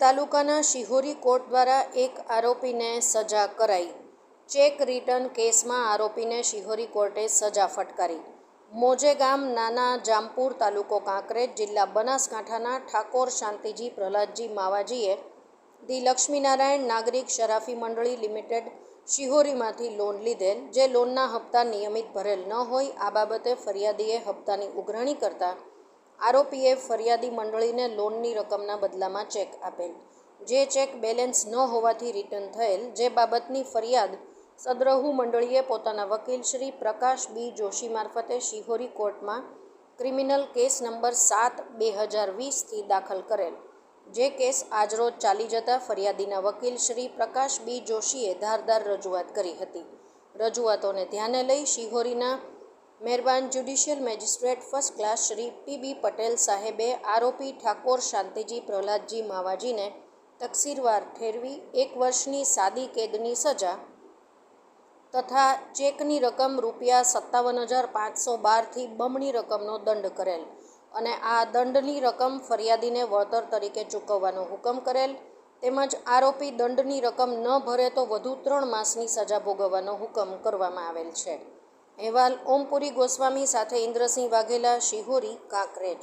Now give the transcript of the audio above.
તાલુકાના શિહોરી કોર્ટ દ્વારા એક આરોપીને સજા કરાઈ. ચેક રિટર્ન કેસમાં આરોપીને શિહોરી કોર્ટે સજા ફટકારી. મોજે ગામ નાના જામપુર તાલુકો કાંકરેજ જિલ્લા બનાસકાંઠાના ઠાકોર શાંતિજી પ્રહલાદજી માવાજીએ ધી લક્ષ્મીનારાયણ નાગરિક શરાફી મંડળી લિમિટેડ શિહોરીમાંથી લોન લીધેલ, જે લોનના હપ્તા નિયમિત ભરેલ ન હોય, આ બાબતે ફરિયાદીએ હપ્તાની ઉઘરાણી કરતા આરોપીએ ફરિયાદી મંડળીને લોનની રકમના બદલામાં ચેક આપેલ. જે ચેક બેલેન્સ ન હોવાથી રિટર્ન થયેલ, જે બાબતની ફરિયાદ સદ્રહુ મંડળીએ પોતાના વકીલ શ્રી પ્રકાશ બી જોશી મારફતે શિહોરી કોર્ટમાં ક્રિમિનલ કેસ નંબર સાત બે હજાર વીસથી દાખલ કરેલ. જે કેસ આજરોજ ચાલી જતા ફરિયાદીના વકીલ શ્રી પ્રકાશ બી જોશીએ ધારદાર રજૂઆત કરી હતી. રજૂઆતોને ધ્યાને લઈ શિહોરીના મહેરબાન judicial magistrate first class Shri P B Patel સાહેબે આરોપી ઠાકોર શાંતિજી પ્રહલાદજી માવાજીને તકસીરવાર ઠેરવી એક વર્ષની સાદી કેદની સજા તથા ચેકની રકમ રૂપિયા સત્તાવન હજાર પાંચસો બારથી બમણી રકમનો દંડ કરેલ અને આ દંડની રકમ ફરિયાદીને વળતર તરીકે ચૂકવવાનો હુકમ કરેલ. તેમજ આરોપી દંડની રકમ ન ભરે તો વધુ ત્રણ માસની સજા ભોગવવાનો હુકમ કરવામાં આવેલ છે. અહેવાલ ઓમપુરી ગોસ્વામી સાથે ઇન્દ્રસિંહ વાઘેલા શિહોરી કાંકરેજ.